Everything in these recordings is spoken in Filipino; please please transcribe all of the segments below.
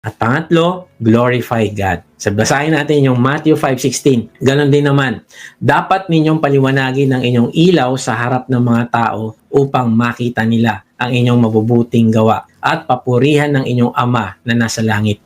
At pangatlo, glorify God. So basahin natin yung Matthew 5.16. Ganon din naman. Dapat ninyong paliwanagin ang inyong ilaw sa harap ng mga tao upang makita nila ang inyong mabubuting gawa at papurihan ng inyong ama na nasa langit.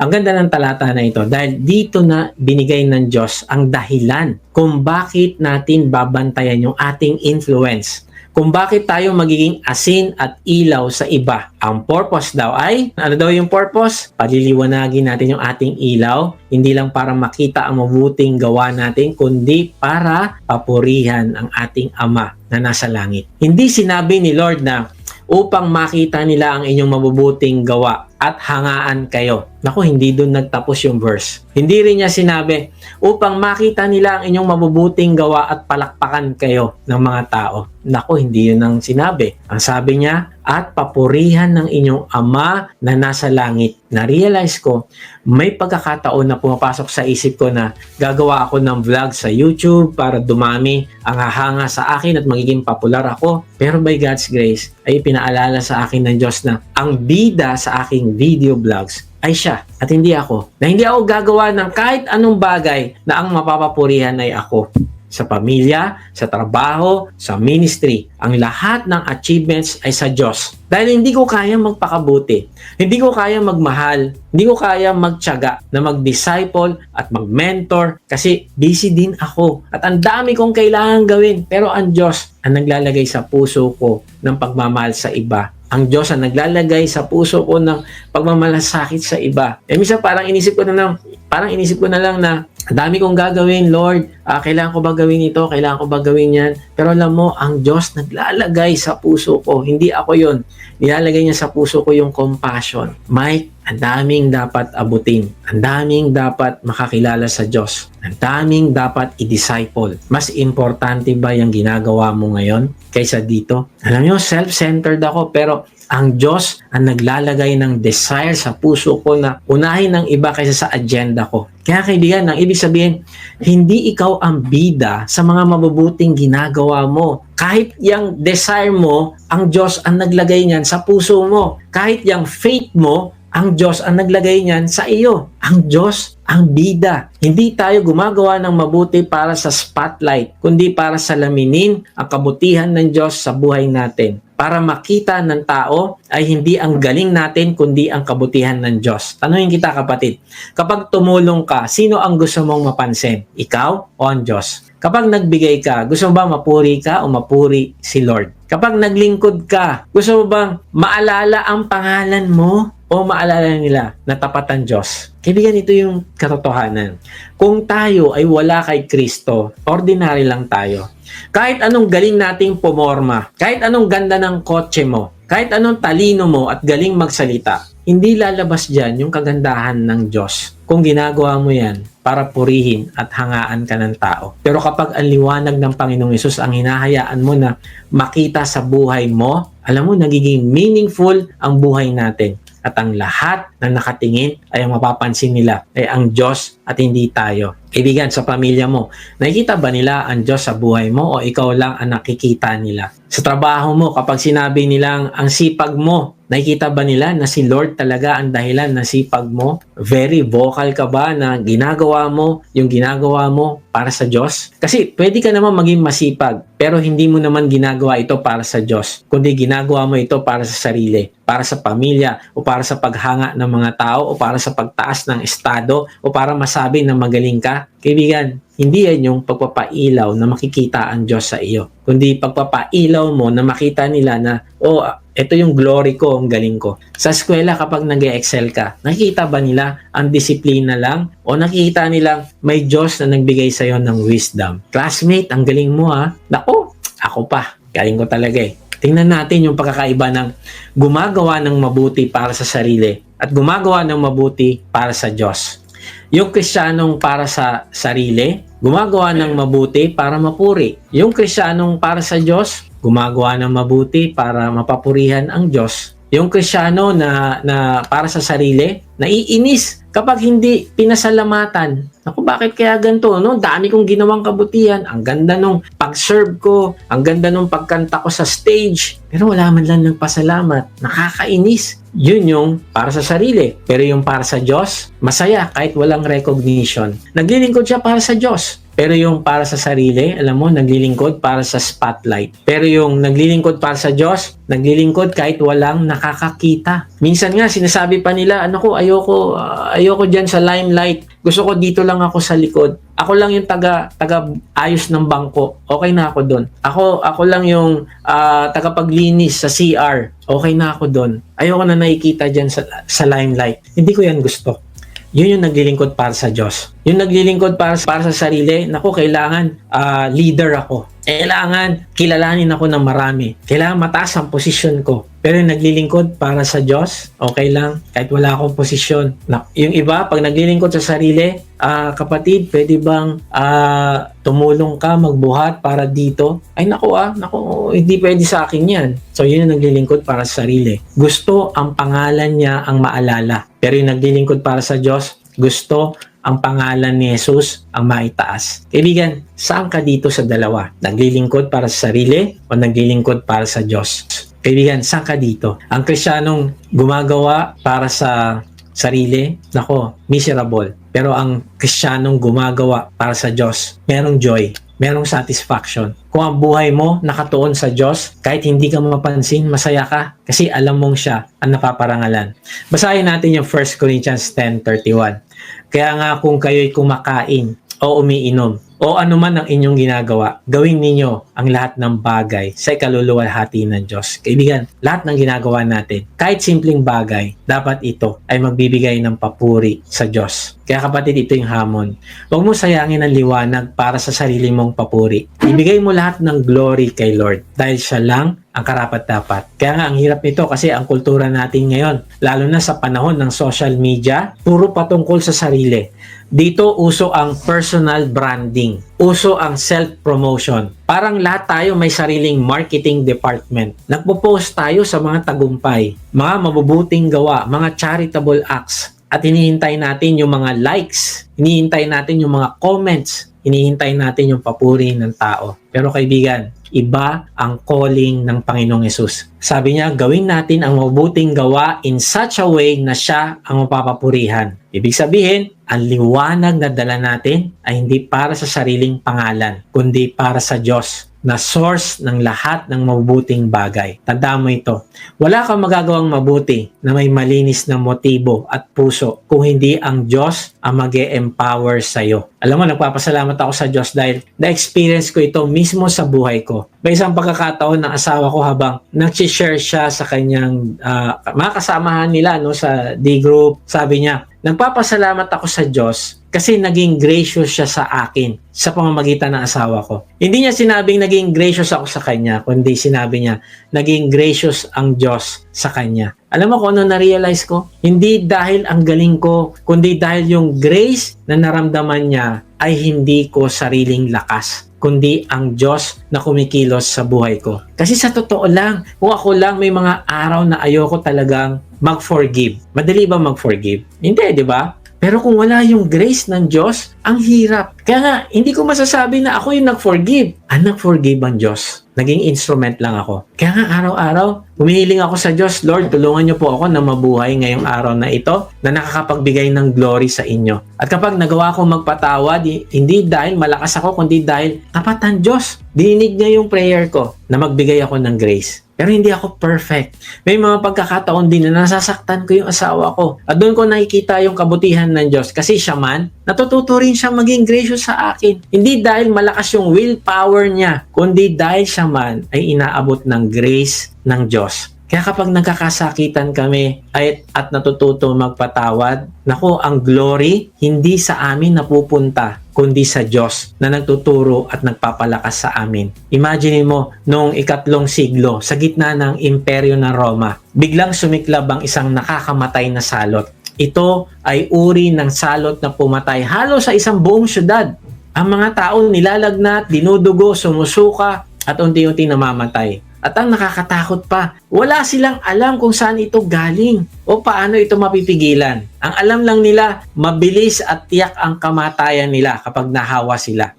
Ang ganda ng talata na ito dahil dito na binigay ng Diyos ang dahilan kung bakit natin babantayan yung ating influence kung bakit tayo magiging asin at ilaw sa iba. Ang purpose daw ay, ano daw yung purpose? Paliliwanagin natin yung ating ilaw, hindi lang para makita ang mabuting gawa natin, kundi para papurihan ang ating Ama na nasa langit. Hindi sinabi ni Lord na upang makita nila ang inyong mabubuting gawa at hangaan kayo. Naku, hindi doon nagtapos yung verse. Hindi rin niya sinabi, upang makita nila ang inyong mabubuting gawa at palakpakan kayo ng mga tao. Naku, hindi yun ang sinabi. Ang sabi niya, at papurihan ng inyong ama na nasa langit. Na-realize ko, may pagkakataon na pumapasok sa isip ko na gagawa ako ng vlog sa YouTube para dumami ang hahanga sa akin at magiging popular ako. Pero by God's grace, ay pinaalala sa akin ng Diyos na ang bida sa aking video vlogs ay siya at hindi ako. Na hindi ako gagawa ng kahit anong bagay na ang mapapapurihan ay ako sa pamilya, sa trabaho, sa ministry. Ang lahat ng achievements ay sa Diyos. Dahil hindi ko kaya magpakabuti. Hindi ko kaya magmahal. Hindi ko kaya magtyaga na mag-disciple at mag-mentor kasi busy din ako. At ang dami kong kailangan gawin. Pero ang Diyos ang naglalagay sa puso ko ng pagmamahal sa iba ang Diyos ang naglalagay sa puso ko ng pagmamalasakit sa iba. Eh, minsan parang inisip ko na lang, parang inisip ko na lang na dami kong gagawin, Lord. Ah, kailangan ko ba gawin ito? Kailangan ko ba gawin yan? Pero alam mo, ang Diyos naglalagay sa puso ko. Hindi ako yon. Nilalagay niya sa puso ko yung compassion. Mike, ang daming dapat abutin. Ang daming dapat makakilala sa Diyos. Ang daming dapat i-disciple. Mas importante ba yung ginagawa mo ngayon kaysa dito? Alam niyo, self-centered ako pero ang Diyos ang naglalagay ng desire sa puso ko na unahin ng iba kaysa sa agenda ko. Kaya kaibigan, ang ibig sabihin, hindi ikaw ang bida sa mga mabubuting ginagawa mo. Kahit yung desire mo, ang Diyos ang naglagay niyan sa puso mo. Kahit yung faith mo, ang Diyos ang naglagay niyan sa iyo. Ang Diyos ang bida. Hindi tayo gumagawa ng mabuti para sa spotlight, kundi para sa laminin ang kabutihan ng Diyos sa buhay natin. Para makita ng tao ay hindi ang galing natin, kundi ang kabutihan ng Diyos. Tanungin kita kapatid, kapag tumulong ka, sino ang gusto mong mapansin? Ikaw o ang Diyos? Kapag nagbigay ka, gusto mo ba mapuri ka o mapuri si Lord? Kapag naglingkod ka, gusto mo bang maalala ang pangalan mo o maalala nila na tapat ang Diyos? Kaibigan, ito yung katotohanan. Kung tayo ay wala kay Kristo, ordinary lang tayo. Kahit anong galing nating pumorma, kahit anong ganda ng kotse mo, kahit anong talino mo at galing magsalita, hindi lalabas dyan yung kagandahan ng Diyos kung ginagawa mo yan para purihin at hangaan ka ng tao. Pero kapag ang liwanag ng Panginoong Yesus ang hinahayaan mo na makita sa buhay mo, alam mo, nagiging meaningful ang buhay natin. At ang lahat na nakatingin ay ang mapapansin nila ay ang Diyos at hindi tayo. Kaibigan, sa pamilya mo, nakikita ba nila ang Diyos sa buhay mo o ikaw lang ang nakikita nila? Sa trabaho mo, kapag sinabi nilang ang sipag mo, nakikita ba nila na si Lord talaga ang dahilan ng sipag mo? Very vocal ka ba na ginagawa mo yung ginagawa mo para sa Diyos? Kasi pwede ka naman maging masipag, pero hindi mo naman ginagawa ito para sa Diyos, kundi ginagawa mo ito para sa sarili, para sa pamilya, o para sa paghanga ng mga tao, o para sa pagtaas ng estado, o para masabi na magaling ka. Kaibigan, hindi yan yung pagpapailaw na makikita ang Diyos sa iyo. Kundi pagpapailaw mo na makita nila na, oh, ito yung glory ko, ang galing ko. Sa eskwela, kapag nag excel ka, nakikita ba nila ang disiplina lang? O nakikita nilang may Diyos na nagbigay sa iyo ng wisdom? Classmate, ang galing mo ha. Nako, ako pa. Galing ko talaga eh. Tingnan natin yung pagkakaiba ng gumagawa ng mabuti para sa sarili at gumagawa ng mabuti para sa Diyos. Yung kristyanong para sa sarili, gumagawa ng mabuti para mapuri. Yung kristyanong para sa Diyos, gumagawa ng mabuti para mapapurihan ang Diyos. Yung kristyano na, na para sa sarili, naiinis Kapag hindi pinasalamatan, ako bakit kaya ganito, no? Dami kong ginawang kabutihan, ang ganda nung pag-serve ko, ang ganda nung pagkanta ko sa stage, pero wala man lang ng pasalamat, nakakainis. Yun yung para sa sarili. Pero yung para sa Diyos, masaya kahit walang recognition. Naglilingkod siya para sa Diyos. Pero yung para sa sarili, alam mo, naglilingkod para sa spotlight. Pero yung naglilingkod para sa Diyos, naglilingkod kahit walang nakakakita. Minsan nga, sinasabi pa nila, ano ko, ayoko, ah, ayoko dyan sa limelight. Gusto ko dito lang ako sa likod. Ako lang yung taga, taga ayos ng bangko. Okay na ako doon. Ako, ako lang yung ah, tagapaglinis sa CR. Okay na ako doon. Ayoko na nakikita dyan sa, sa limelight. Hindi ko yan gusto. Yun yung naglilingkod para sa Diyos. Yung naglilingkod para, para sa sarili, naku, kailangan ah, leader ako. Kailangan kilalanin ako ng marami. Kailangan mataas ang posisyon ko. Pero yung naglilingkod para sa Diyos, okay lang. Kahit wala akong posisyon. Yung iba, pag naglilingkod sa sarili, ah, kapatid, pwede bang ah, tumulong ka, magbuhat para dito? Ay naku ah, naku, hindi pwede sa akin yan. So yun yung naglilingkod para sa sarili. Gusto ang pangalan niya ang maalala. Pero yung naglilingkod para sa Diyos, gusto ang pangalan ni Jesus ang maitaas. Kaibigan, saan ka dito sa dalawa? Naglilingkod para sa sarili o naglilingkod para sa Diyos? Kaibigan, saan ka dito? Ang Kristiyanong gumagawa para sa sarili, nako, miserable. Pero ang Kristiyanong gumagawa para sa Diyos, merong joy, merong satisfaction. Kung ang buhay mo nakatuon sa Diyos, kahit hindi ka mapansin, masaya ka kasi alam mong siya ang napaparangalan. Basahin natin yung 1 Corinthians 10.31. Kaya nga kung kayo'y kumakain o umiinom o anuman ang inyong ginagawa, gawin ninyo ang lahat ng bagay sa ikaluluwalhati ng Diyos. Kaibigan, lahat ng ginagawa natin, kahit simpleng bagay, dapat ito ay magbibigay ng papuri sa Diyos. Kaya kapatid, ito yung hamon. Huwag mo sayangin ang liwanag para sa sarili mong papuri. Ibigay mo lahat ng glory kay Lord dahil siya lang ang karapat-dapat. Kaya nga ang hirap nito kasi ang kultura natin ngayon, lalo na sa panahon ng social media, puro patungkol sa sarili. Dito uso ang personal branding. Uso ang self-promotion. Parang lahat tayo may sariling marketing department. Nagpo-post tayo sa mga tagumpay, mga mabubuting gawa, mga charitable acts. At hinihintay natin yung mga likes, hinihintay natin yung mga comments, hinihintay natin yung papuri ng tao. Pero kaibigan, iba ang calling ng Panginoong Yesus. Sabi niya, gawin natin ang mabuting gawa in such a way na siya ang mapapapurihan. Ibig sabihin, ang liwanag na dala natin ay hindi para sa sariling pangalan, kundi para sa Diyos na source ng lahat ng mabubuting bagay. Tandaan mo ito. Wala kang magagawang mabuti na may malinis na motibo at puso kung hindi ang Diyos ang mag empower sa iyo. Alam mo, nagpapasalamat ako sa Diyos dahil na-experience ko ito mismo sa buhay ko. May isang pagkakataon ng asawa ko habang nag-share siya sa kanyang ah, mga kasamahan nila no, sa D-group. Sabi niya, nagpapasalamat ako sa Diyos kasi naging gracious siya sa akin sa pamamagitan ng asawa ko. Hindi niya sinabing naging gracious ako sa kanya, kundi sinabi niya, naging gracious ang Diyos sa kanya. Alam mo kung ano na-realize ko? Hindi dahil ang galing ko, kundi dahil yung grace na naramdaman niya ay hindi ko sariling lakas kundi ang Diyos na kumikilos sa buhay ko. Kasi sa totoo lang, kung ako lang may mga araw na ayoko talagang mag-forgive. Madali ba mag-forgive? Hindi, di ba? Pero kung wala yung grace ng Diyos, ang hirap. Kaya nga, hindi ko masasabi na ako yung nag-forgive. Ang nag-forgive ang Diyos. Naging instrument lang ako. Kaya nga araw-araw, humihiling ako sa Diyos, Lord, tulungan niyo po ako na mabuhay ngayong araw na ito na nakakapagbigay ng glory sa inyo. At kapag nagawa ko magpatawad, hindi dahil malakas ako, kundi dahil tapat ang Diyos. Dininig niya yung prayer ko na magbigay ako ng grace. Pero hindi ako perfect. May mga pagkakataon din na nasasaktan ko yung asawa ko. At doon ko nakikita yung kabutihan ng Diyos. Kasi siya man, natututo rin siya maging gracious sa akin. Hindi dahil malakas yung willpower niya, kundi dahil siya man ay inaabot ng grace ng Diyos. Kaya kapag nagkakasakitan kami ay, at natututo magpatawad, nako ang glory hindi sa amin napupunta, kundi sa Diyos na nagtuturo at nagpapalakas sa amin. Imagine mo, noong ikatlong siglo, sa gitna ng imperyo ng Roma, biglang sumiklab ang isang nakakamatay na salot. Ito ay uri ng salot na pumatay halos sa isang buong syudad. Ang mga tao nilalagnat, dinudugo, sumusuka, at unti-unti namamatay. At ang nakakatakot pa, wala silang alam kung saan ito galing o paano ito mapipigilan. Ang alam lang nila, mabilis at tiyak ang kamatayan nila kapag nahawa sila.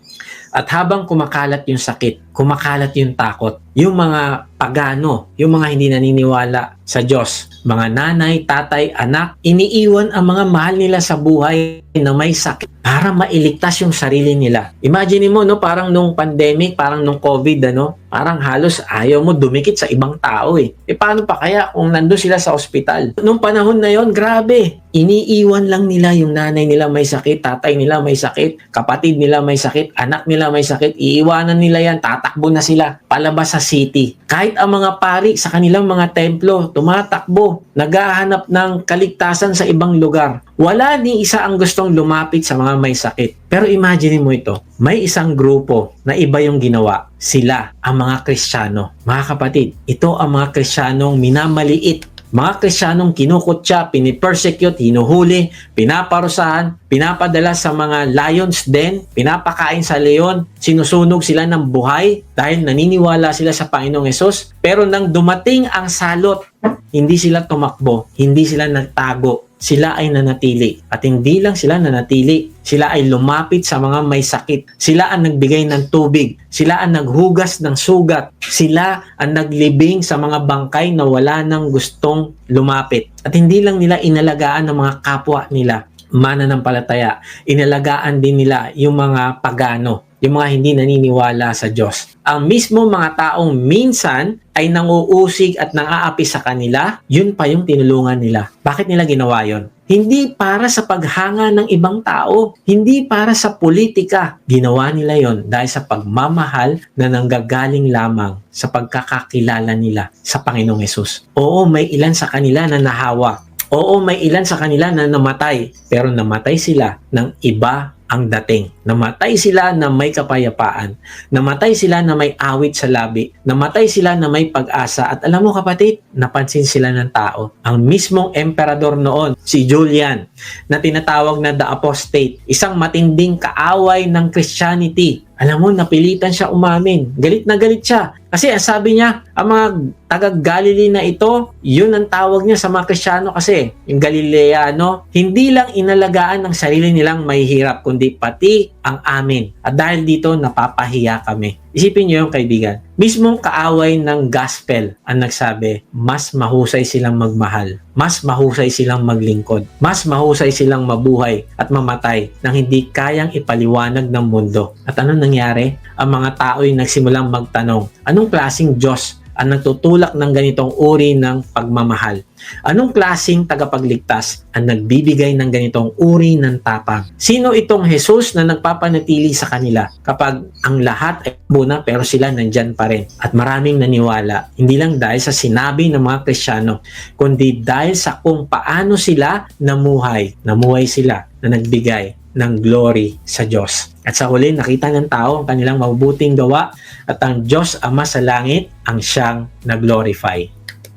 At habang kumakalat yung sakit, kumakalat yung takot, yung mga pagano, yung mga hindi naniniwala sa Diyos, mga nanay, tatay, anak, iniiwan ang mga mahal nila sa buhay na may sakit para mailigtas yung sarili nila. Imagine mo, no, parang nung pandemic, parang nung COVID, ano, parang halos ayaw mo dumikit sa ibang tao eh. E paano pa kaya kung nandun sila sa ospital? Nung panahon na yon grabe. Iniiwan lang nila yung nanay nila may sakit, tatay nila may sakit, kapatid nila may sakit, anak nila may sakit, iiwanan nila yan, tatakbo na sila palabas sa city. Kahit ang mga pari sa kanilang mga templo, tumatakbo, naghahanap ng kaligtasan sa ibang lugar. Wala ni isa ang gustong lumapit sa mga may sakit. Pero imagine mo ito, may isang grupo na iba yung ginawa. Sila, ang mga Kristiyano. Mga kapatid, ito ang mga Kristiyanong minamaliit mga Kristiyanong kinukutya, pinipersecute, hinuhuli, pinaparusahan, pinapadala sa mga lions den, pinapakain sa leon, sinusunog sila ng buhay dahil naniniwala sila sa Panginoong Yesus. Pero nang dumating ang salot, hindi sila tumakbo, hindi sila nagtago, sila ay nanatili. At hindi lang sila nanatili, sila ay lumapit sa mga may sakit. Sila ang nagbigay ng tubig. Sila ang naghugas ng sugat. Sila ang naglibing sa mga bangkay na wala nang gustong lumapit. At hindi lang nila inalagaan ng mga kapwa nila, mananampalataya. Inalagaan din nila yung mga pagano, yung mga hindi naniniwala sa Diyos. Ang mismo mga taong minsan ay nanguusig at nangaapi sa kanila, yun pa yung tinulungan nila. Bakit nila ginawa yon? Hindi para sa paghanga ng ibang tao, hindi para sa politika. Ginawa nila yon dahil sa pagmamahal na nanggagaling lamang sa pagkakakilala nila sa Panginoong Yesus. Oo, may ilan sa kanila na nahawa. Oo, may ilan sa kanila na namatay, pero namatay sila ng iba ang dating. Namatay sila na may kapayapaan. Namatay sila na may awit sa labi. Namatay sila na may pag-asa. At alam mo kapatid, napansin sila ng tao. Ang mismong emperador noon, si Julian, na tinatawag na the apostate, isang matinding kaaway ng Christianity. Alam mo, napilitan siya umamin. Galit na galit siya. Kasi sabi niya, ang mga taga-Galilee na ito, yun ang tawag niya sa mga Krisyano kasi, yung Galileano, hindi lang inalagaan ng sarili nilang may hirap, kundi pati ang amin. At dahil dito, napapahiya kami. Isipin niyo yung kaibigan. Mismong kaaway ng gospel ang nagsabi, mas mahusay silang magmahal, mas mahusay silang maglingkod, mas mahusay silang mabuhay at mamatay nang hindi kayang ipaliwanag ng mundo. At ano nangyari? Ang mga tao ay nagsimulang magtanong, anong klasing Diyos ang nagtutulak ng ganitong uri ng pagmamahal? Anong klasing tagapagligtas ang nagbibigay ng ganitong uri ng tapang? Sino itong Jesus na nagpapanatili sa kanila kapag ang lahat ay buna pero sila nandyan pa rin? At maraming naniwala, hindi lang dahil sa sinabi ng mga Krisyano, kundi dahil sa kung paano sila namuhay. Namuhay sila na nagbigay ng glory sa Diyos. At sa huli, nakita ng tao ang kanilang mabubuting gawa at ang Diyos Ama sa langit ang siyang nag-glorify.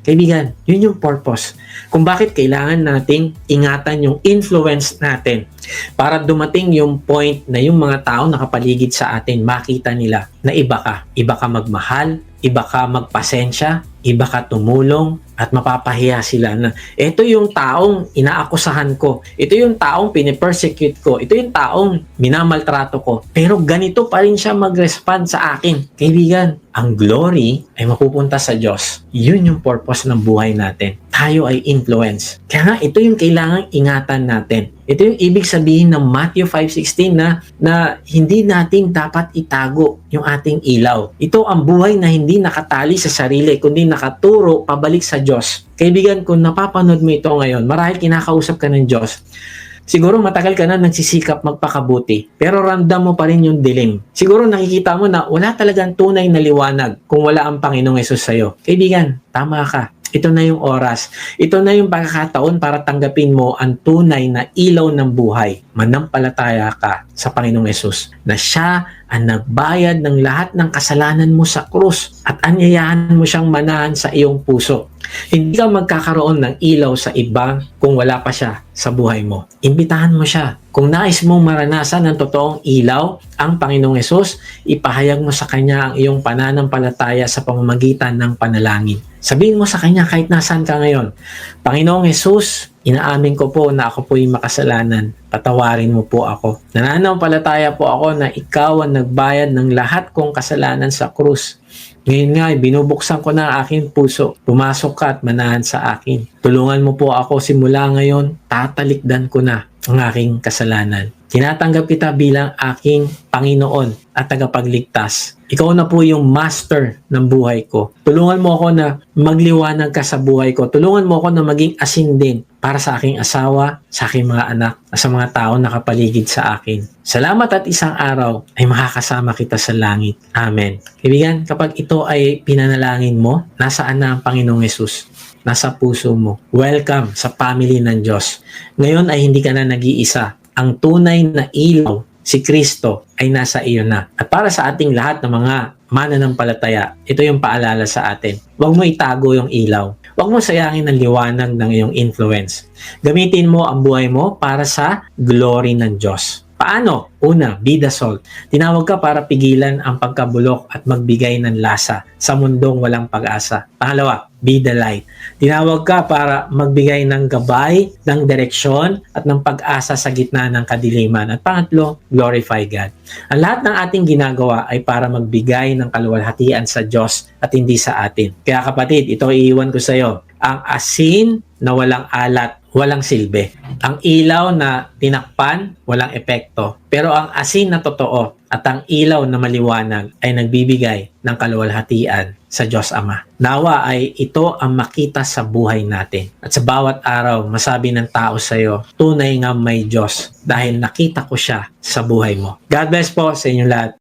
Kaibigan, yun yung purpose. Kung bakit kailangan nating ingatan yung influence natin para dumating yung point na yung mga tao nakapaligid sa atin, makita nila na iba ka. Iba ka magmahal, iba ka magpasensya, iba ka tumulong, at mapapahiya sila na ito yung taong inaakusahan ko. Ito yung taong pinipersecute ko. Ito yung taong minamaltrato ko. Pero ganito pa rin siya mag-respond sa akin. Kaibigan, ang glory ay mapupunta sa Diyos. Yun yung purpose ng buhay natin. Tayo ay influence. Kaya nga, ito yung kailangang ingatan natin. Ito yung ibig sabihin ng Matthew 5.16 na, na hindi natin dapat itago yung ating ilaw. Ito ang buhay na hindi nakatali sa sarili, kundi nakaturo pabalik sa Diyos. Kaibigan, kung napapanood mo ito ngayon, marahil kinakausap ka ng Diyos, Siguro matagal ka na nagsisikap magpakabuti, pero ramdam mo pa rin yung dilim. Siguro nakikita mo na wala talagang tunay na liwanag kung wala ang Panginoong Yesus sa'yo. Kaibigan, tama ka. Ito na yung oras. Ito na yung pagkakataon para tanggapin mo ang tunay na ilaw ng buhay. Manampalataya ka sa Panginoong Yesus na siya ang nagbayad ng lahat ng kasalanan mo sa krus at anyayahan mo siyang manahan sa iyong puso. Hindi ka magkakaroon ng ilaw sa iba kung wala pa siya sa buhay mo. Imbitahan mo siya. Kung nais mong maranasan ng totoong ilaw, ang Panginoong Yesus, ipahayag mo sa Kanya ang iyong pananampalataya sa pamamagitan ng panalangin. Sabihin mo sa Kanya kahit nasaan ka ngayon, Panginoong Yesus, inaamin ko po na ako po'y makasalanan. Patawarin mo po ako. Nananampalataya po ako na ikaw ang nagbayad ng lahat kong kasalanan sa krus. Ngayon nga, binubuksan ko na ang aking puso. Pumasok ka at manahan sa akin. Tulungan mo po ako simula ngayon. Tatalikdan ko na ang aking kasalanan. Tinatanggap kita bilang aking Panginoon at tagapagligtas. Ikaw na po yung master ng buhay ko. Tulungan mo ako na magliwanag ka sa buhay ko. Tulungan mo ako na maging asin din para sa aking asawa, sa aking mga anak, at sa mga tao na kapaligid sa akin. Salamat at isang araw ay makakasama kita sa langit. Amen. Kaibigan, kapag ito ay pinanalangin mo, nasaan na ang Panginoong Yesus? Nasa puso mo. Welcome sa family ng Diyos. Ngayon ay hindi ka na nag-iisa. Ang tunay na ilaw, si Kristo, ay nasa iyo na. At para sa ating lahat ng mga mananampalataya, ito yung paalala sa atin. Huwag mo itago yung ilaw. Huwag mo sayangin ang liwanag ng iyong influence. Gamitin mo ang buhay mo para sa glory ng Diyos. Paano? Una, be the salt. Tinawag ka para pigilan ang pagkabulok at magbigay ng lasa sa mundong walang pag-asa. Pangalawa, be light. Tinawag ka para magbigay ng gabay, ng direksyon, at ng pag-asa sa gitna ng kadiliman. At pangatlo, glorify God. Ang lahat ng ating ginagawa ay para magbigay ng kaluwalhatian sa Diyos at hindi sa atin. Kaya kapatid, ito iiwan ko sa iyo. Ang asin na walang alat, walang silbi. Ang ilaw na tinakpan, walang epekto. Pero ang asin na totoo at ang ilaw na maliwanag ay nagbibigay ng kaluwalhatian sa Diyos Ama. Nawa ay ito ang makita sa buhay natin. At sa bawat araw, masabi ng tao sa iyo, tunay nga may Diyos dahil nakita ko siya sa buhay mo. God bless po sa inyo lahat.